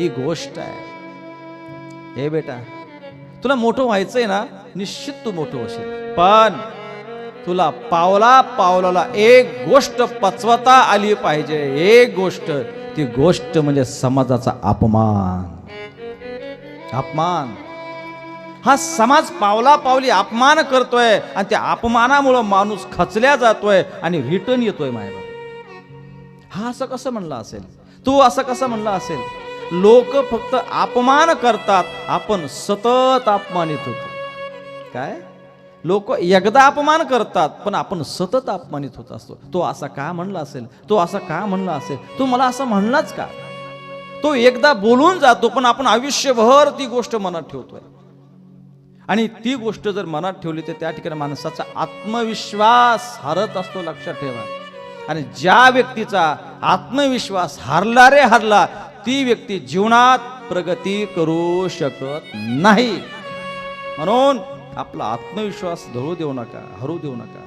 ती गोष्ट आहे. हे बेटा तुला मोठं व्हायचंय ना निश्चित तू मोठं होशील. पण तुला पावला पावलाला एक गोष्ट पचवता आली पाहिजे. एक गोष्ट ती गोष्ट म्हणजे समाजाचा अपमान. अपमान. हा समाज पावला पावली अपमान करतोय आणि त्या अपमानामुळं माणूस खचल्या जातोय आणि रिटर्न येतोय मायबा हा असं कसं म्हणलं असेल? तू असं कसं म्हणलं असेल? लोक फक्त अपमान करतात. आपण सतत अपमानित होतो. काय? लोक एकदा अपमान करतात पण आपण सतत अपमानित होत असतो. तो असा का म्हणला असेल? तो असा का म्हणला असेल? तो मला असं म्हणलाच का? तो एकदा बोलून जातो पण आपण आयुष्यभर ती गोष्ट मनात ठेवतोय. आणि ती गोष्ट जर मनात ठेवली तर त्या ठिकाणी माणसाचा आत्मविश्वास हरत असतो लक्षात ठेवा. आणि ज्या व्यक्तीचा आत्मविश्वास हारला रे हारला ती व्यक्ती जीवनात प्रगती करू शकत नाही. म्हणून आपला आत्मविश्वास धळू देऊ नका हरू देऊ नका.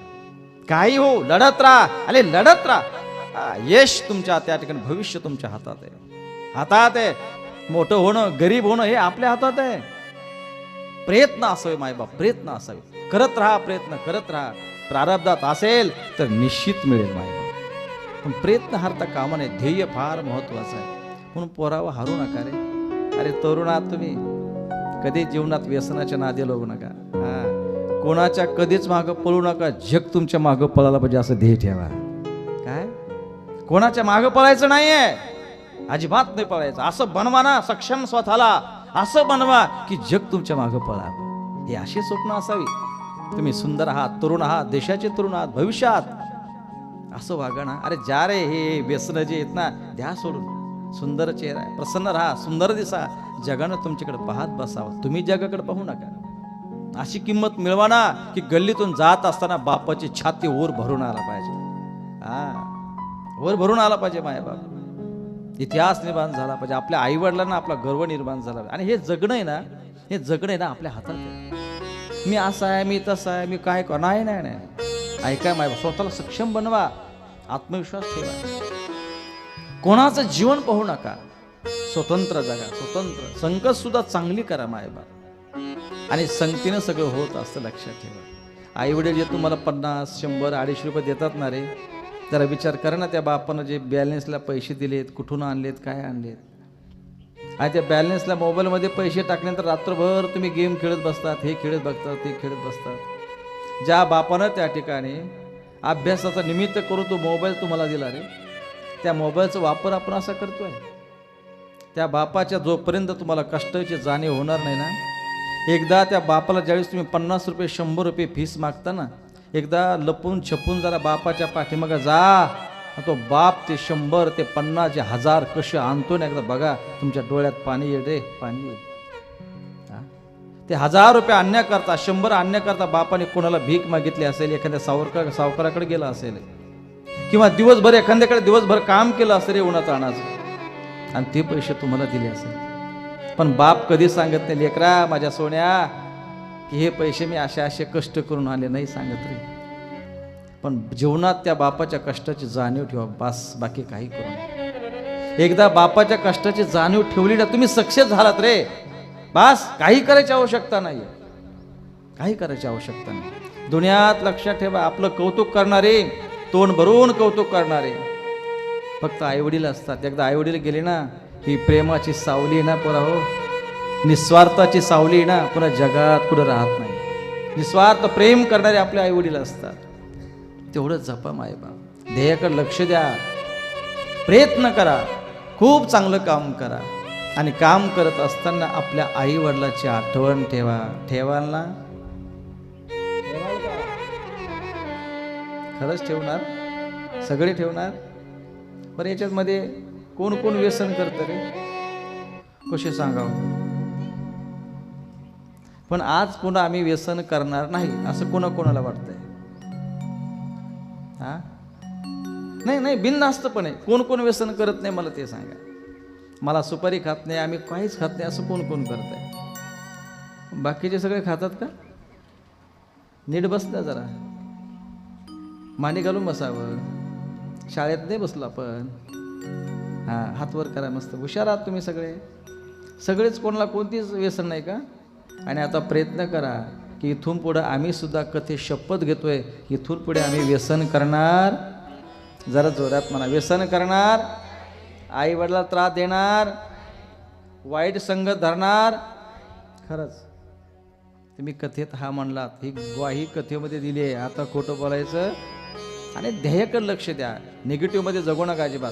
काही हो लढत राहा. अरे लढत राहा. यश तुमच्या त्या ठिकाणी भविष्य तुमच्या हातात आहे. हातात आहे. मोठं होणं गरीब होणं हे आपल्या हातात आहे. प्रयत्न असावे मायबाप प्रयत्न असावे. करत राहा प्रयत्न करत राहा. प्रारब्धात असेल तर निश्चित मिळेल मायबाप पण प्रयत्न हरता कामा नये ध्येय फार महत्वाचं आहे. म्हणून पोरावं हारू नका रे. अरे तरुणात तुम्ही कधी जीवनात व्यसनाच्या नादी लागू नका. हा. कोणाच्या कधीच मागं पळू नका. जग तुमच्या मागं पळायला पाहिजे असं ध्येय ठेवा. काय? कोणाच्या मागं पळायचं नाहीये. अजिबात नाही पळायचं. असं बनवा ना सक्षम स्वतःला. असं बनवा की जग तुमच्या मागं पळा हे अशी स्वप्न असावी. तुम्ही सुंदर आहात तरुण आहात देशाचे तरुण आहात भविष्यात. असं वागा ना. अरे जा रे हे व्यसन जे आहेत ना द्या सोडून. सुंदर चेहरा आहे प्रसन्न राहा सुंदर दिसा. जगानं तुमच्याकडे पाहत बसावं. तुम्ही जगाकडे पाहू नका. अशी किंमत मिळवा ना की गल्लीतून जात असताना बापाची छाती ओर भरून आला पाहिजे. हा वर भरून आला पाहिजे मायबाप इतिहास निर्माण झाला पाहिजे. आपल्या आई वडिलांना आपला गर्व निर्माण झाला आणि हे जगणं आहे ना हे जगणं आहे ना आपल्या हातात आहे. मी असं आहे मी तसं आहे मी काय कर नाही नाही नाही. ऐका माय स्वतःला सक्षम बनवा. आत्मविश्वास ठेवा. कोणाचं जीवन पाहू नका. स्वतंत्र जगा स्वतंत्र. संकट सुद्धा चांगली करा मायबा आणि संगतीनं सगळं होत असतं लक्षात ठेवा. आई वडील जे तुम्हाला पन्नास शंभर अडीचशे रुपये देतात ना रे जरा विचार करा ना त्या बापानं जे बॅलन्सला पैसे दिलेत कुठून आणलेत काय आणलेत. आणि त्या बॅलन्सला मोबाईलमध्ये पैसे टाकल्यानंतर रात्रभर तुम्ही गेम खेळत बसतात हे खेळत बघतात ते खेळत बसतात. ज्या बापानं त्या ठिकाणी अभ्यासाचा निमित्त करून तो मोबाईल तुम्हाला दिला रे त्या मोबाईलचा वापर आपण असा करतो आहे त्या बापाच्या जोपर्यंत तुम्हाला कष्टाची जाणीव होणार नाही ना एकदा त्या बापाला ज्यावेळेस तुम्ही पन्नास रुपये शंभर रुपये फीस मागता ना एकदा लपून छपून जरा बापाच्या पाठीमागं जा तो बाप ते शंभर ते पन्नास जे हजार कसे आणतो ना एकदा बघा तुमच्या डोळ्यात पाणी येईल रे पाणी येईल. ते हजार रुपये आणण्याकरता शंभर आणण्याकरता बापाने कोणाला भीक मागितली असेल एखाद्या सावरकर सावकाराकडे गेला असेल किंवा दिवसभर एखाद्याकडे दिवसभर काम केलं असं रे उन्हाचा अनाज. आणि ते पैसे तुम्हाला दिले असेल. पण बाप कधी सांगत नाही लेकरा माझ्या सोन्या की हे पैसे मी असे असे कष्ट करून आले नाही सांगत रे. पण जीवनात त्या बापाच्या कष्टाची जाणीव ठेवा बास बाकी काही करू नये एकदा बापाच्या कष्टाची जाणीव ठेवली ना तुम्ही सक्सेस झालात रे. बास काही करायची आवश्यकता नाही काही करायची आवश्यकता नाही. दुनियात लक्षात ठेवा आपलं कौतुक करणारे तोंड भरून कौतुक करणारे. फक्त आईवडील असतात. एकदा आईवडील गेले ना ही प्रेमाची सावली ना पुरा हो. निस्वार्थाची सावली ना पुन्हा जगात कुठं राहत नाही. निस्वार्थ प्रेम करणारे आपले आईवडील असतात. तेवढं जपा मायबाप ध्येयाकडे लक्ष द्या. प्रयत्न करा. खूप चांगलं काम करा. आणि काम करत असताना आपल्या आई वडिलाची आठवण ठेवा. ठेवाल ना? खरंच ठेवणार? सगळे ठेवणार? बरं याच्यातमध्ये कोण कोण व्यसन करतं रे? कसे सांगावं? पण आज पुन्हा आम्ही व्यसन करणार नाही असं कोणा कोणाला वाटतंय? हा? नाही नाही बिननास्तपणे कोण कोण व्यसन करत नाही मला ते सांगा. मला सुपारी खात नाही आम्ही काहीच खात नाही असं कोण कोण करत आहे बाकीचे सगळे खातात का? नीट बसल्या जरा. माने घालून बसावं. शाळेत नाही बसलो आपण. हां हात वर करा मस्त. हुशार आहात तुम्ही सगळे. सगळेच कोणाला कोणतीच व्यसन नाही का? आणि आता प्रयत्न करा की इथून पुढं आम्हीसुद्धा कथे शपथ घेतोय इथून पुढे आम्ही व्यसन करणार. जरा जोरात म्हणा. व्यसन करणार आई त्रास देणार वाईट संघ धरणार. खरंच तुम्ही कथेत हा म्हणलात. ही ग्वाही कथेमध्ये दिली आहे. आता खोटं बोलायचं आणि ध्येयाकडे लक्ष द्या. निगेटिव्हमध्ये जगू नका अजिबात.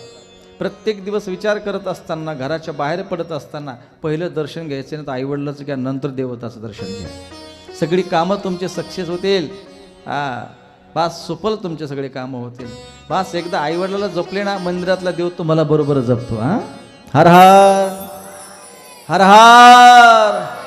प्रत्येक दिवस विचार करत असताना घराच्या बाहेर पडत असताना पहिलं दर्शन घ्यायचं नाही तर आईवडिलाचं घ्या नंतर देवताचं दर्शन घ्या. सगळी कामं तुमचे सक्सेस होतील. हा बास सुफल तुमचे सगळे कामं होतील. बास एकदा आईवडिलाला जपले ना मंदिरातला देव तुम्हाला बरोबर जपतो हां? हर हर हर हर!